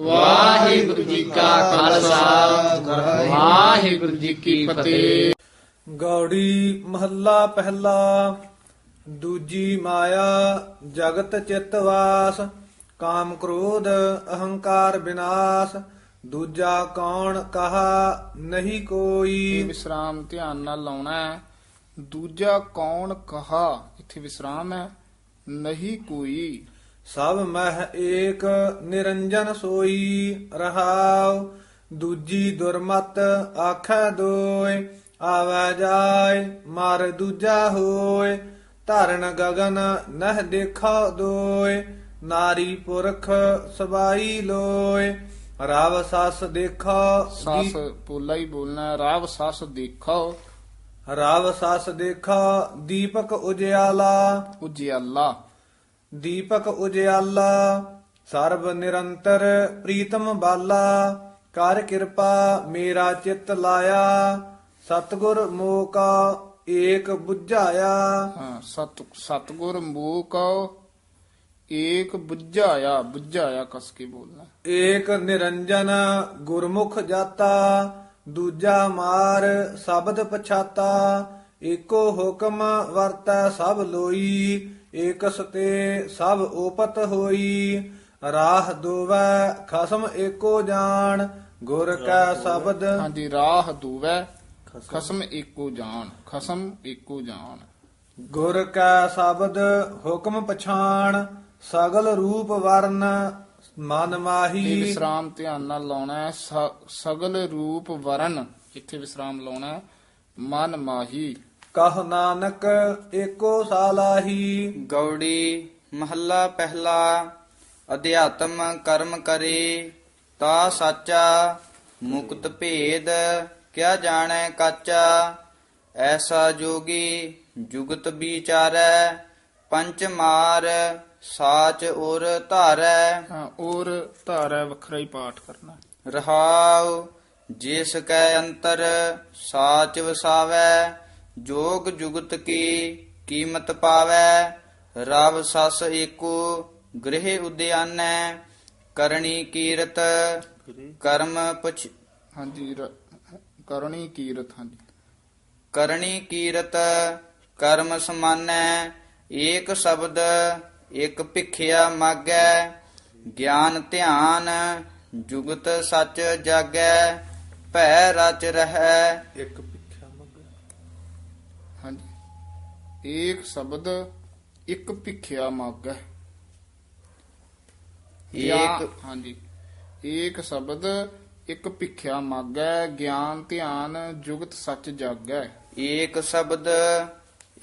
ਵਾਹਿਗੁਰੂ ਜੀ ਕਾ ਖਾਲਸਾ। ਵਾਹਿਗੁਰੂ ਜੀ ਕੀ ਫਤਿਹ। ਗੌੜੀ ਮਹੱਲਾ ਪਹਿਲਾ ਦੂਜੀ ਮਾਇਆ ਜਗਤ ਚਿਤ ਵਾਸ ਕਾਮ ਕ੍ਰੋਧ ਅਹੰਕਾਰ ਵਿਨਾਸ਼ ਦੂਜਾ ਕੌਣ ਕਹਾ ਨਹੀਂ ਇਹ ਕੋਈ ਵਿਸਰਾਮ ਧਿਆਨ ਨਾਲ ਲਾਉਣਾ ਹੈ। ਦੂਜਾ ਕੌਣ ਕਹਾ ਇੱਥੇ ਵਿਸਰਾਮ ਹੈ ਨਹੀਂ ਕੋਈ। ਸਭ ਮਹਿ ਏਕ ਨਿਰੰਜਨ ਸੋਈ ਰਹਾਉ ਦੂਜੀ ਦੁਰਮਤ ਆਖੈ ਦੋਇ ਆਵੈ ਜਾਏ ਮਰ ਦੂਜਾ ਹੋਏ ਧਰਨ ਗਗਨ ਨਹ ਦੇਖਾ ਦੋਇ ਨਾਰੀ ਪੁਰਖ ਸਬਾਈ ਲੋਏ ਰਵ ਸਸ ਦੇਖਾ ਸੱਸ ਪੋਲਾ ਹੀ ਬੋਲਣਾ। ਰਾਵ ਸੱਸ ਦੇਖੋ ਰਵ ਸਸ ਦੇਖਾ ਦੀਪਕ ਉਜਿਆਲਾ ਉਜਿਆਲਾ ਦੀਪਕ ਉਜਿਆਲਾ ਸਰਬ ਨਿਰੰਤਰ ਪ੍ਰੀਤਮ ਬਾਲਾ ਕਰ ਕਿਰਪਾ ਮੇਰਾ ਚਿੱਤ ਲਾਇਆ ਸਤਗੁਰ ਮੋਕਾ ਏਕ 부ਝਾਇਆ ਹਾਂ ਸਤ ਸਤਗੁਰ ਮੂਕੋ ਏਕ ਬੁੱਝਾਇਆ ਬੁੱਝਾਇਆ ਕਸ ਕੇ ਬੋਲਣਾ। ਏਕ ਨਿਰੰਜਨ ਗੁਰਮੁਖ ਜਾਤਾ ਦੂਜਾ ਮਾਰ ਸ਼ਬਦ ਪਛਾਤਾ ਏਕੋ ਹੁਕਮ ਵਰਤੈ ਸਭ ਲੋਈ ਏਕਸ ਤੇ ਸਭ ਓਪਤ ਹੋਈ ਰਾਹ ਦੋਵੈ ਖਸਮ ਏਕੋ ਜਾਣ ਗੁਰ ਕੈ ਸ਼ਬਦ। ਹਾਂਜੀ ਰਾਹ ਦੂਵੈ ਖਸਮ। ਏਕੋ ਜਾਣ ਖਸਮ ਏਕੋ ਜਾਣ। ਗੁਰ ਕੈ ਸ਼ਬਦ ਹੁਕਮ ਪਛਾਣ ਸਗਲ ਰੂਪ ਵਰਨ ਮਨ ਇਹ ਮਾਹੀ ਵਿਸਰਾਮ ਧਿਆਨ ਨਾਲ ਲਾਉਣਾ ਹੈ ਸ- ਸਗਲ ਰੂਪ ਵਰਨ ਇੱਥੇ ਵਿਸਰਾਮ ਲਾਉਣਾ ਹੈ ਮਨ ਮਾਹੀ। ਕਹ ਨਾਨਕ ਏਕੋ ਸਾਲਾਹੀ। ਗੌੜੀ ਮਹੱਲਾ ਪਹਿਲਾ ਅਧਿਆਤਮ ਕਰਮ ਕਰੇ ਤਾ ਸਾਚਾ ਮੁਕਤ ਭੇਦ ਕਿਆ ਜਾਣੈ ਕਾਚਾ। ਐਸਾ ਜੋਗੀ ਜੁਗਤ ਵਿਚਾਰੈ ਪੰਚ ਮਾਰ ਸਾਚ ਔਰ ਧਾਰੈ। ਹਾਂ ਔਰ ਧਾਰਾ ਵੱਖਰਾ ਹੀ ਪਾਠ ਕਰਨਾ। ਰਹਾਉ ਜਿਸ ਕੈ ਅੰਤਰ ਸਾਚ ਵਸਾਵੈ। ਜੋਗ ਜੁਗਤ ਕੀ ਕੀਮਤ ਪਾਵੈ ਰਵ ਸਸ ਏਕੋ ਗ੍ਰਹਿ ਉਦਿਆਨੈ ਕਰਣੀ ਕੀਰਤ ਕਰਮ ਪੁਛ ਹਾਂਜੀ ਕਰਨੀ ਕੀਰਤ ਹਾਂਜੀ। ਕਰਣੀ ਕੀਰਤ ਕਰਮ ਸਮਾਨੈ ਏਕ ਸ਼ਬਦ ਇਕ ਭਿਖਿਆ ਮਾਗੈ ਗਿਆਨ ਧਿਆਨ ਜੁਗਤ ਸੱਚ ਜਾਗੈ ਭੈ ਰਚ ਰਹੈ। ਇੱਕ ਪਿੱਛਾ ਮੰਗ ਹਾਂਜੀ ਏਕ ਸ਼ਬਦ ਇੱਕ ਭਿਖਿਆ ਮੰਗ ਏਕ ਹਾਂਜੀ। ਏਕ ਸ਼ਬਦ ਇੱਕ ਭਿਖਿਆ ਮੰਗ ਹੈ। ਗਿਆਨ ਧਿਆਨ ਜੁਗਤ ਸੱਚ ਜਾਗੈ ਏਕ ਸ਼ਬਦ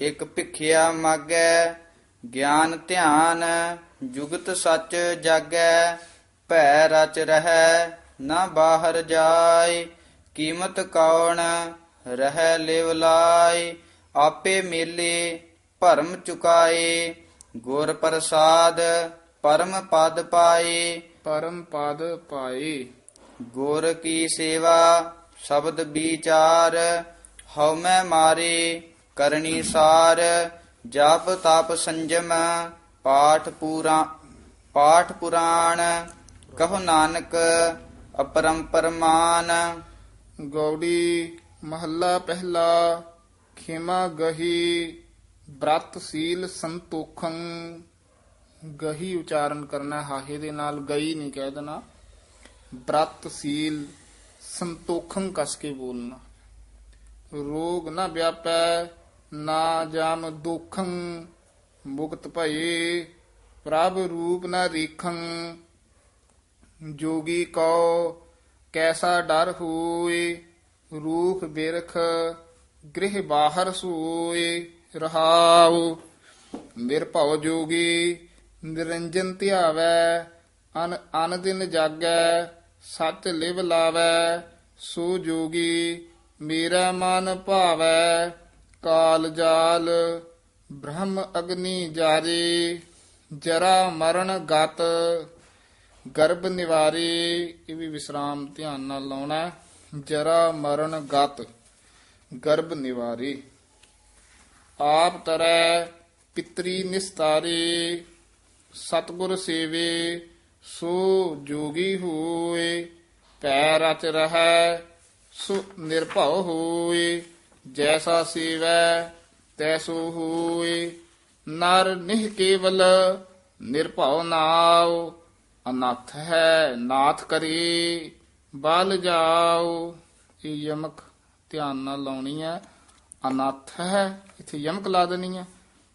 ਇਕ ਭਿਖਿਆ ਮਾਗੈ ਗਿਆਨ ਧਿਆਨ ਜੁਗਤ ਸੱਚ ਜਾਗੈ ਭੈ ਰਚ ਰਹੈ ਨਾ ਬਾਹਰ ਜਾਏ। ਕੀਮਤ ਕੌਣ? ਰਹਿ ਲਿਵ ਲਾਇ ਆਪੇ ਮੇਲੇ ਭਰਮ ਚੁਕਾਏ ਗੁਰ ਪ੍ਰਸਾਦ ਪਰਮ ਪਦ ਪਾਏ। ਪਰਮ ਪਦ ਪਾਏ। ਗੁਰ ਕੀ ਸੇਵਾ ਸ਼ਬਦ ਵਿਚਾਰ ਹਉ ਮੈਂ ਮਾਰੇ ਕਰਨੀ ਸਾਰ ਜਪ ਤਪ ਸੰਜਮ ਪਾਠ ਪੂਰਾ ਪਾਠ ਪੁਰਾਣ ਕਹੋ ਨਾਨਕ ਅਪਰੰਪਰ ਮਾਨ। ਗੌੜੀ ਮਹੱਲਾ ਪਹਿਲਾ ਖੇਮਾ ਗਹੀ ਬ੍ਰਤ ਸੀਲ ਸੰਤੋਖੰ। ਗਹੀ ਉਚਾਰਨ ਕਰਨਾ ਹਾਹੇ ਦੇ ਨਾਲ ਗਈ ਨਹੀਂ ਕਹਿ ਦੇਣਾ। ਬ੍ਰਤ ਸੀਲ ਸੰਤੋਖੰ ਕਸ ਕੇ ਬੋਲਣਾ। ਰੋਗ ਨਾ ਵਿਆਪੈ, ਨਾ ਜਾਮ ਦੁਖੰ। ਮੁਕਤ ਭਏ, ਪ੍ਰਭ ਰੂਪ ਨਾ ਰੀਖੰ। ਜੋਗੀ ਕਉ, ਕੈਸਾ ਡਰ ਹੋਏ। ਰੂਖ ਬਿਰਖ ਗ੍ਰਹਿ ਬਾਹਰ ਸੋਏ ਰਹਾਉ। ਨਿਰਭਉ ਜੋਗੀ ਨਿਰੰਜਨ ਧਿਆਵੈ, ਅਨ ਅਨ ਦਿਨ ਜਾਗੈ, ਸੱਚ ਲਿਵ ਲਾਵੈ। ਸੋ ਜੋਗੀ ਮੇਰਾ ਮਨ ਭਾਵੈ, ਕਾਲ ਜਾਲ ਬ੍ਰਹਮ ਅਗਨੀ ਜਾਰੀ। ਜਰਾ ਮਰਨ ਗਤ ਗਰਭ ਨਿਵਾਰੀ। ਇਹ ਵੀ ਵਿਸਰਾਮ ਧਿਆਨ ਨਾਲ ਲਾਉਣਾ ਜਰਾ ਮਰਨ ਗਤ। ਗਰਭ ਨਿਵਾਰੇ। ਆਪ ਤਰੈ ਪਿਤਰੀ ਨਿਸਤਾਰੇ, ਸਤਗੁਰ ਸੇਵੇ, ਸੋ ਜੋਗੀ ਹੋਏ ਪੈ ਰਚ ਰਹੈ, ਸੋ ਨਿਰਭਉ ਹੋਏ, ਜੈਸਾ ਸੇਵੈ, ਤੈਸੋ ਹੋਏ। ਨਰ ਨਿਹ ਕੇਵਲ ਨਿਰਭਉ ਨਾਉ, ਅਨਾਥ ਹੈ ਨਾਥ ਕਰੇ, ਬਲ ਜਾਓ ਇਹ ਯਮਕ ਧਿਆਨ ਨਾਲ ਲਾਉਣੀ ਹੈ। ਅਨਾਥ ਹੈ, ਇੱਥੇ ਯਮਕ ਲਾ ਦੇਣੀ ਹੈ।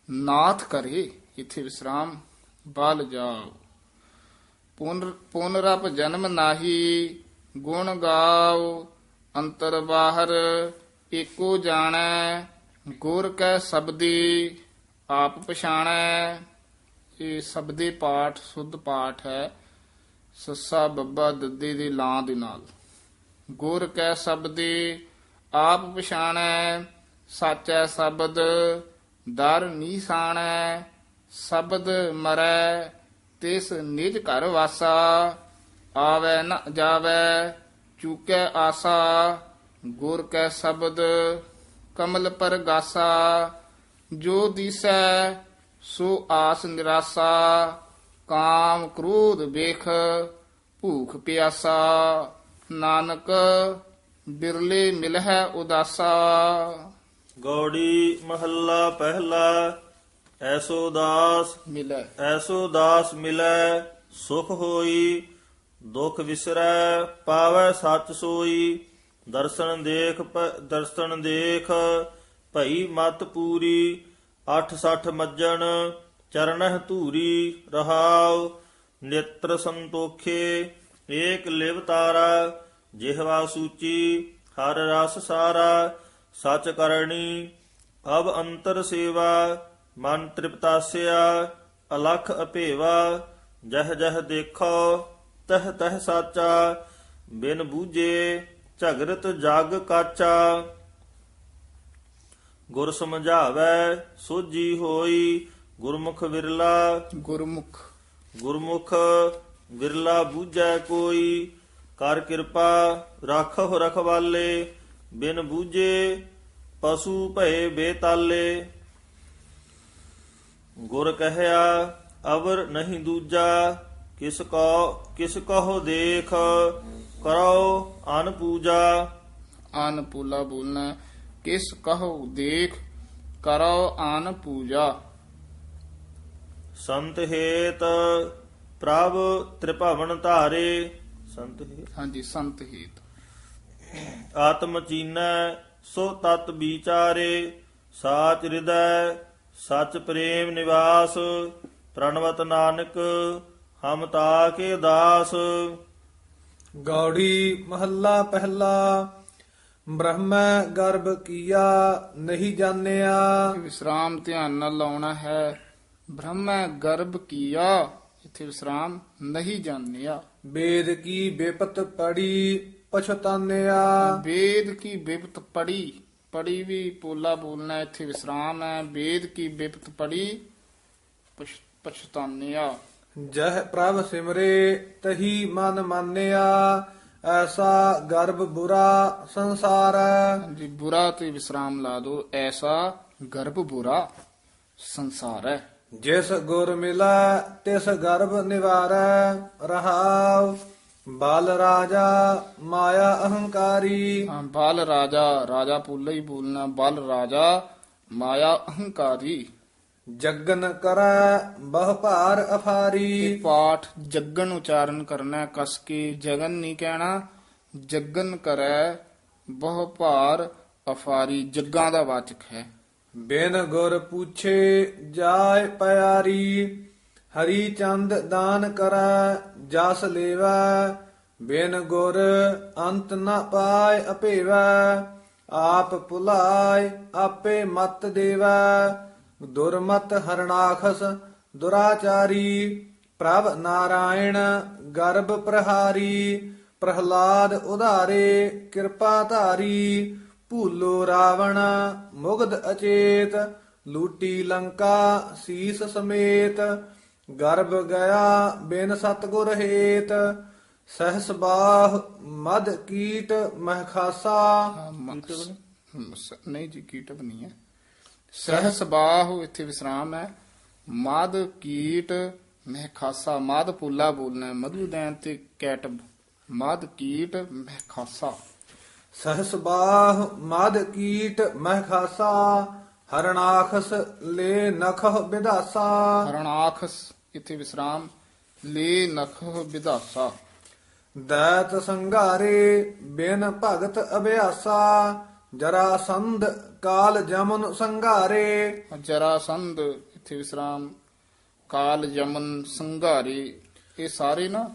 ਨਾਥ ਕਰੇ, ਇੱਥੇ ਵਿਸਰਾਮ, ਬਲ ਜਾਓ। ਪੁਨਰ ਪੁਨਰਪ ਜਨਮ ਨਾਹੀ, ਗੁਣ ਗਾਓ, ਅੰਤਰ ਬਾਹਰ, ਏਕੋ ਜਾਣੈ, ਗੁਰ ਕੈ ਸਬਦੀ, ਆਪ ਪਛਾਣੈ। ਇਹ ਸਬਦੇ ਪਾਠ ਸੁਧ ਪਾਠ ਹੈ, ਸੱਸਾ ਬੱਬਾ ਦੱਦੇ ਦੇ ਲਾਂ ਦੇ ਨਾਲ। ਗੁਰ ਕੈ ਸਬਦੇ ਆਪ ਪਛਾਣੈ, ਸਾਚੈ ਸ਼ਬਦ, ਦਰ ਨੀਸਾਣੈ ਸ਼ਬਦ ਮਰੈ, ਤਿਸ ਨਿਜ ਘਰ ਵਾਸਾ, ਆਵੈ ਨ ਜਾਵੈ, ਚੂਕੈ ਆਸਾ, ਗੁਰ ਕੈ ਸ਼ਬਦ, ਕਮਲ ਪਰ ਗਾਸਾ ਜੋ ਦੀਸੈ, ਸੋ ਆਸ ਨਿਰਾਸਾ, ਕਾਮ ਕ੍ਰੋਧ ਵੇਖ, ਭੂਖ ਪਿਆਸਾ, ਨਾਨਕ ਬਿਰਲੇ ਮਿਲਹਿ ਉਦਾਸਾ। ਗੌੜੀ ਮਹੱਲਾ ਪਹਿਲਾ ਐਸੋ ਦਾਸ ਮਿਲੈ ਐਸੋ ਦਾਸ ਮਿਲੈ ਸੁਖ ਹੋਈ ਦੁਖ ਵਿਸਰੈ ਪਾਵੈ ਸੱਚ ਸੋਈ। ਦਰਸ਼ਨ ਦੇਖ ਦਰਸ਼ਨ ਦੇਖ ਭਈ ਮਤ ਪੂਰੀ 860 ਮੱਜਣ ਚਰਨਹਿ ਧੂਰੀ ਰਹਾਉ। ਨੇਤਰ ਸੰਤੋਖੇ ਏਕ ਲਿਵ ਤਾਰਾ ਜਿਹਵਾ ਸੂਚੀ ਹਰ ਰਸ ਸਾਰਾ ਸਚ ਕਰਨੀ ਅਬ ਅੰਤਰ ਸੇਵਾ ਮਨ ਤ੍ਰਿਪਤਾਸਿਆ ਅਲਖ ਅਭੇਵਾ ਜਹ ਜਹ ਦੇਖੋ ਤਹ ਤਹ ਸਾਚਾ ਬਿਨ ਬੂਝੇ ਝਗਰਤ ਜਗ ਕਾਚਾ। ਗੁਰ ਸਮਝਾਵੈ ਸੋਜੀ ਹੋਈ ਗੁਰਮੁਖ ਵਿਰਲਾ। ਗੁਰਮੁਖ। ਗੁਰਮੁਖ ਵਿਰਲਾ ਬੂਝੈ ਕੋਈ ਕਰ ਕਿਰਪਾ ਰਾਖਹੁ ਰਖਵਾਲੇ ਬਿਨ ਬੂਝੇ ਪਸ਼ੂ ਭਏ ਬੇਤਾਲੇ ਗੁਰ ਕਹਿਆ ਅਵਰ ਨਹੀਂ ਦੂਜਾ ਕਿਸ ਕੋ ਕਿਸ ਕਹੋ ਦੇਖ ਕਰੋ ਅਨ ਪੂਜਾ ਆਨ ਪੂਲਾ ਬੋਲਣਾ। ਕਿਸ ਕਹੋ ਦੇਖ ਕਰੋ ਆਨ ਪੂਜਾ ਸੰਤ ਹੇਤ ਪ੍ਰਭ ਤ੍ਰਿਭਵਨ ਧਾਰੇ ਸੰਤ ਹੇਤ ਹਾਂਜੀ ਸੰਤ ਹੀਤ ਆਤਮ ਚੀਨੈ ਸੋ ਤਤ ਵਿਚਾਰੇ ਸਾਚ ਹਿਰਦੈ ਸਚ ਪ੍ਰੇਮ ਨਿਵਾਸ ਪ੍ਰਣਵਤ ਨਾਨਕ ਹਮ ਤਾਕੇ ਦਾਸ। ਗੌੜੀ ਮਹੱਲਾ ਪਹਿਲਾ ਬ੍ਰਹਮੈ ਗਰਭ ਕੀਆ ਨਹੀਂ ਜਾਣਿਆ। ਵਿਸਰਾਮ ਧਿਆਨ ਨਾਲ ਲਾਉਣਾ ਹੈ। ਬ੍ਰਹਮੈ ਗਰਭ ਕੀਆ। ਇੱਥੇ ਵਿਸਰਾਮ ਨਹੀਂ ਜਾਣਿਆ। ਵੇਦ ਕੀ ਬਿਪਤ ਪੜੀ ਪਛਤਾਨਿਆ? ਵੇਦ ਕੀ ਬਿਪਤ ਪੜੀ ਪੜੀ ਵੀ ਪੋਲਾ ਬੋਲਣਾ ਇੱਥੇ ਵਿਸਰਾਮ ਹੈ। ਵੇਦ ਕੀ ਬਿਪਤ ਪੜੀ ਪਛ- ਪਛਤਾਨਿਆ। ਜਹ ਪ੍ਰਭ ਸਿਮਰੇ ਤਹੀ ਮਨ ਮਾਨਿਆ ਐਸਾ ਗਰਭ ਬੁਰਾ ਸੰਸਾਰ ਹਾਂਜੀ ਬੁਰਾ ਤੇ ਵਿਸਰਾਮ ਲਾ ਦੋ ਐਸਾ ਗਰਭ ਬੁਰਾ ਸੰਸਾਰ ਹੈ। ਜਿਸ ਗੁਰ ਮਿਲਾ ਤਿਸ ਗਰਭ ਨਿਵਾਰੈ ਰਹਾਉ। ਬਲ ਰਾਜਾ ਮਾਇਆ ਅਹੰਕਾਰੀ। ਹਾਂ, ਬਲ ਰਾਜਾ ਰਾਜਾ ਪੋਲਾ ਹੀ ਬੋਲਣਾ ਬਲ ਰਾਜਾ ਮਾਇਆ ਅਹੰਕਾਰੀ। ਜਗਨ ਕਰੈ ਬਹੁ ਭਾਰ ਅਫਾਰੀ। ਇਹ ਪਾਠ ਜੱਗਨ ਉਚਾਰਨ ਕਰਨਾ ਕਸ ਕੇ ਜਗਨ ਨਹੀਂ ਕਹਿਣਾ। ਜੱਗਨ ਕਰੈ ਬਹੁ ਭਾਰ ਅਫਾਰੀ। ਜੱਗਾਂ ਦਾ ਵਾਚਕ ਹੈ। ਬਿਨ ਗੁਰ ਪੁੱਛੇ ਜਾਏ ਪਿਆਰੀ, ਹਰੀ ਚੰਦ ਦਾਨ ਕਰੈ, ਜਸ ਲੇਵੈ। ਬਿਨ ਗੁਰ ਅੰਤ ਨ ਪਾਏ ਅਪੇਵੈ ਆਪ ਭੁਲਾਏ ਆਪੇ ਮਤ ਦੇਵੈ। ਦੁਰਮਤ ਹਰਨਾਖਸ ਦੁਰਾਚਾਰੀ, ਪ੍ਰਭ ਨਾਰਾਇਣ ਗਰਭ ਪ੍ਰਹਾਰੀ, ਪ੍ਰਹਲਾਦ ਉਧਾਰੇ ਕਿਰਪਾ ਧਾਰੀ। ਭੂਲੋ ਰਾਵਣ, ਮੁਗਧ ਅਚੇਤ, ਲੂਟੀ ਲੰਕਾ, ਸੀਸ ਸਮੇਤ। ਗਰਭ ਗਿਆ ਬਿਨ ਸਤਗੁਰ ਹੇਤ, ਸਹਸ ਬਾਹ ਮਦ ਕੀਟ ਮਹਖਾਸਾ ਨਹੀਂ ਜੀ ਕੀਟਕ ਨਹੀਂ ਹੈ। ਸਹਸ ਬਾਹੁ, ਇੱਥੇ ਵਿਸਰਾਮ ਹੈ। ਮਦ ਕੀਟ ਮਹਿ ਖਾਸਾ। ਮਾਦ ਪੂਲਾ ਬੋਲਣਾ ਮਧੂ ਦੈਨ ਤੇ ਕੈਟ ਮਾਦ ਕੀਟ ਮਹਿ ਸਹਸ ਬਾਹ ਮਦ ਕੀਟ ਮਹਿ ਖਾਸਾ ਹਰਣਾਖਸ ਲੈ ਨਖਹ ਵਿਦਾਸਾ ਹਰਣਾਖਸ ਇਥੇ ਵਿਸਰਾਮ ਲੇ ਨਖ ਵਿਦਾਸਾ ਦੈਤ ਸੰਘਾਰੇ ਬਿਨ ਭਗਤ ਅਭਿਆਸਾ ਜਰਾ ਸੰਧ ਕਾਲ ਜਮਨ ਸੰਘਾਰੇ। ਜਰਾਸੰਧ ਇਥੇ ਵਿਸਰਾਮ ਕਾਲ ਯਮਨ ਸੰਘਾਰੇ। ਇਹ ਸਾਰੇ ਨਾ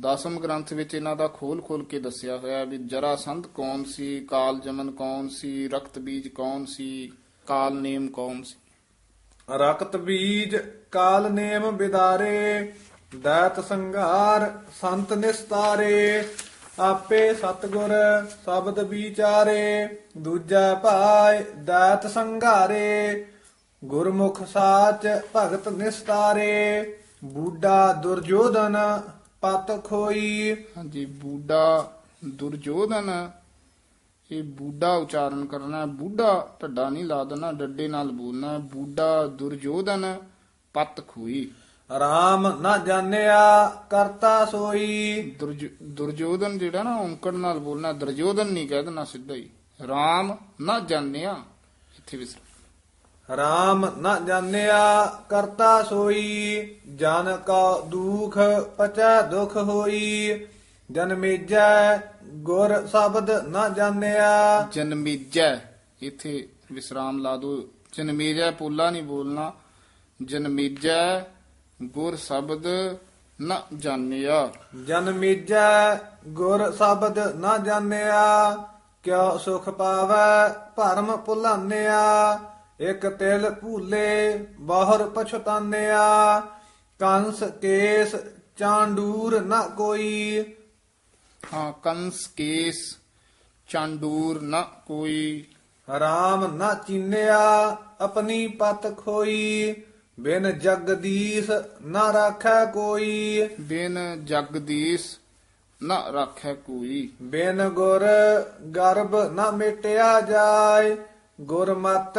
ਦਸਮ ਗ੍ਰੰਥ ਵਿੱਚ ਇਹਨਾਂ ਦਾ ਖੋਲ ਖੋਲ ਕੇ ਦੱਸਿਆ ਹੋਇਆ ਵੀ ਜਰਾਸੰਧ ਕੌਣ ਸੀ, ਕਾਲ ਜਮਨ ਕੌਣ ਸੀ, ਰਕਤ ਬੀਜ ਕੌਣ ਸੀ, ਕਾਲ ਨੇਮ ਕੌਣ ਸੀ? ਰਕਤ ਬੀਜ, ਕਾਲ ਨੇਮ ਬਿਦਾਰੇ, ਦੈਤ ਸੰਘਾਰ, ਸੰਤ ਨਿਸਤਾਰੇ, ਆਪੇ ਸਤਗੁਰ ਸ਼ਬਦ ਵਿਚਾਰੇ, ਦੂਜਾ ਭਾਇ ਦੈਤ ਸੰਘਾਰੇ, ਗੁਰਮੁਖ ਸਾਚ ਭਗਤ ਨਿਸਤਾਰੇ, ਬੂਢਾ ਦੁਰਜੋਧਨ ਪਤ ਖੋਈ। ਹਾਂਜੀ ਬੂਡਾ ਦੁਰਜੋਧਨ ਇਹ ਬੂਡਾ ਉਚਾਰਨ ਕਰਨਾ। ਬੂਢਾ ਢੱਡਾ ਨਹੀਂ ਲਾ ਦੇਣਾ ਡੱਡੇ ਨਾਲ ਬੋਲਣਾ। ਬੂਡਾ ਦੁਰਜੋਧਨ ਪਤ ਖੂਈ। ਰਾਮ ਨਾ ਜਾਣਿਆ ਕਰਤਾ ਸੋਈ। ਦੁਰਜ- ਦੁਰਜੋਧਨ ਜਿਹੜਾ ਨਾ ਔਂਕੜ ਨਾਲ ਬੋਲਣਾ ਦੁਰਜੋਧਨ ਨਹੀਂ ਕਹਿ ਦੇਣਾ ਸਿੱਧਾ ਹੀ। ਰਾਮ ਨਾ ਜਾਣਿਆ ਇੱਥੇ ਵਿਸਰ ਰਾਮ ਨਾ ਜਾਣਿਆ ਕਰਤਾ ਸੋਈ ਜਨ ਕਾ ਦੁਖ ਪਚੈ ਦੁਖ ਹੋਈ। ਜਨਮੇਜੈ ਗੁਰ ਸ਼ਬਦ ਨਾ ਜਾਣਿਆ। ਜਨਮੇਜੈ ਇੱਥੇ ਵਿਸਰਾਮ ਲਾ ਦੋ ਜਨਮੇਜੈ ਪੋਲਾ ਨਹੀਂ ਬੋਲਣਾ। ਜਨਮੇਜੈ ਗੁਰ ਸ਼ਬਦ ਨਾ ਜਾਣਿਆ। ਜਨਮੇਜੈ ਗੁਰ ਸ਼ਬਦ ਨਾ ਜਾਣਿਆ। ਕਿਉ ਸੁਖ ਪਾਵੈ ਭਰਮ ਭੁਲਾਨਿਆ। ਇਕ ਤਿਲ ਭੂਲੇ ਬਾਹਰ ਪਛਤਾਨਿਆ ਕੰਸ ਕੇਸ ਚਾਂਡੂਰ ਨਾ ਕੋਈ। ਹਾਂ ਕੰਸ ਕੇਸ ਚਾਂਡੂਰ ਨਾ ਕੋਈ। ਰਾਮ ਨਾ ਚੀਨਿਆ ਆਪਣੀ ਪਤ ਖੋਈ। ਬਿਨ ਜਗਦੀਸ਼ ਨਾ ਰਾਖੈ ਕੋਈ। ਬਿਨ ਜਗਦੀਸ਼ ਨਾ ਰੱਖੈ ਕੋਈ। ਬਿਨ ਗੁਰ ਗਰਭ ਨਾ ਮਿਟਿਆ ਜਾਏ। ਗੁਰਮਤ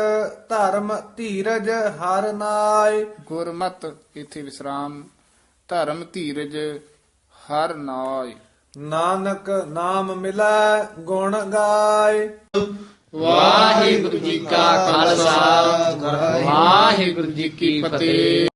ਧਰਮ ਧੀਰਜ ਹਰ ਨਾਏ। ਗੁਰਮਤ ਇਥੇ ਵਿਸਰਾਮ। ਧਰਮ ਧੀਰਜ ਹਰ ਨਾਇ ਨਾਨਕ ਨਾਮ ਮਿਲੈ ਗੁਣ ਗਾਏ। ਵਾਹਿਗੁਰੂ ਜੀ ਕਾ ਖਾਲਸਾ। ਵਾਹਿਗੁਰੂ ਜੀ ਕੀ ਫਤਿਹ।